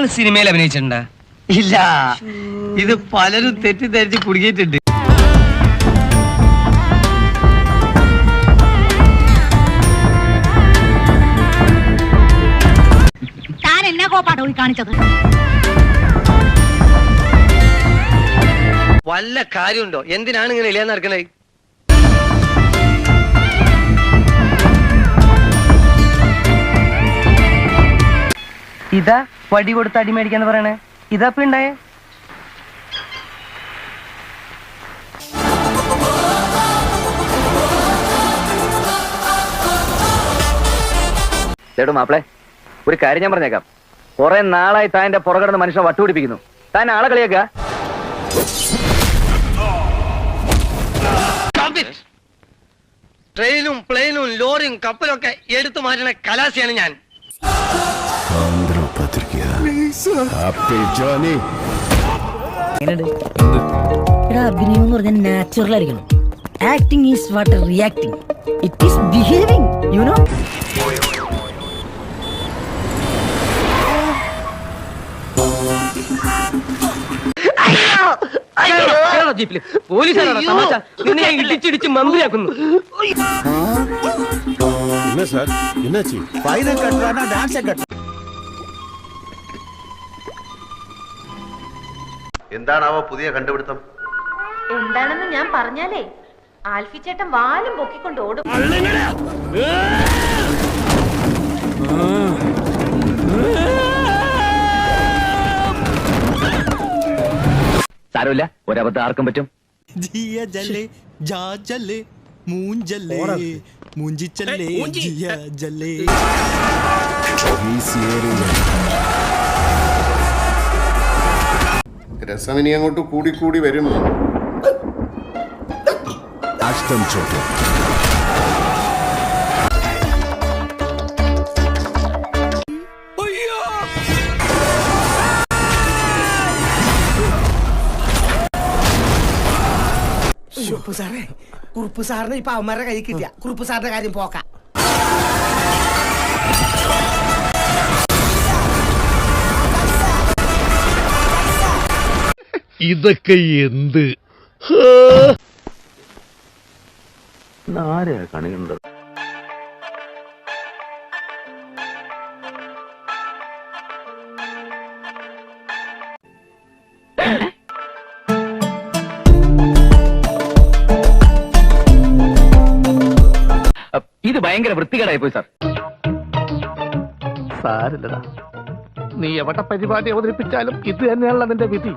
നിങ്ങൾ സിനിമയിൽ അഭിനയിച്ചിട്ടുണ്ടോ? ഇല്ല. ഇത് പലരും തെറ്റിദ്ധരിച്ച് കുടുങ്ങിയിട്ടുണ്ട്. താൻ എന്നാ കോപ്പാട്ടോ ഈ കാണിച്ചത്. വല്ല കാര്യമുണ്ടോ? എന്തിനാണ് ഇങ്ങനെ ഇല്ലാന്ന് നടക്കണേ? ഇതാ വടി കൊടുത്ത് അടി മേടിക്കാന്ന് പറയണേ. ഇതാ ഇപ്പൊ ഉണ്ടായേ ചേട്ടു മാപ്പിളെ ഒരു കാര്യം ഞാൻ പറഞ്ഞേക്കാം. കുറെ നാളായി താൻ എന്റെ പുറകിടന്ന് മനുഷ്യനെ വട്ടുപിടിപ്പിക്കുന്നു. താൻ ആളെ കളിയേക്ക ട്രെയിനും പ്ലെയിനും ലോറിയും കപ്പലും ഒക്കെ എടുത്തു മാറ്റുന്ന കലാസിയാണ് ഞാൻ. എടാ അഭിനയം എന്ന് പറഞ്ഞാൽ നാച്ചുറൽ ആയിരിക്കണം. Acting is what reacting it is behaving you know ജീപ്പിൽ? പോലീസുകാരാണ് തമാശ. നിന്നെ ഞാൻ ഇടിച്ചിടിച്ച് മന്ത്രിയാക്കുന്നു. ഡാൻസ് എന്താണാവോ പുതിയ കണ്ടുപിടുത്തം? എന്താണെന്ന് ഞാൻ പറഞ്ഞാലേ ആൽഫി ചേട്ടൻ വാലും പൊക്കിക്കൊണ്ട് ഓടും. സാരമില്ല ഒരബദ്ധം ആർക്കും പറ്റും. ജിയ ജല്ലേ ജാ ജല്ലേ മൂഞ്ചല്ലേ മൂഞ്ചിച്ചല്ലേ ജിയ ജല്ലേ രസം ഇനി അങ്ങോട്ട് കൂടി കൂടി വരും അഷ്ടം ചോട്ടം കുറുപ്പ് സാറേ കുറുപ്പ് സാറിന് ഇപ്പൊ അവന്മാരുടെ കൈ കിട്ടിയ. കുറുപ്പ് സാറിന്റെ കാര്യം പോക്കാം. ഇതൊക്കെ എന്ത്? ആരെയാ കണികണ്ടത് ഇത് ഭയങ്കര വൃത്തികേടായി പോയി സാർ. സാരില്ലടാ. നീ എവിടെ പരിപാടി അവതരിപ്പിച്ചാലും ഇത് തന്നെയാണല്ലോ നിന്റെ വിധി.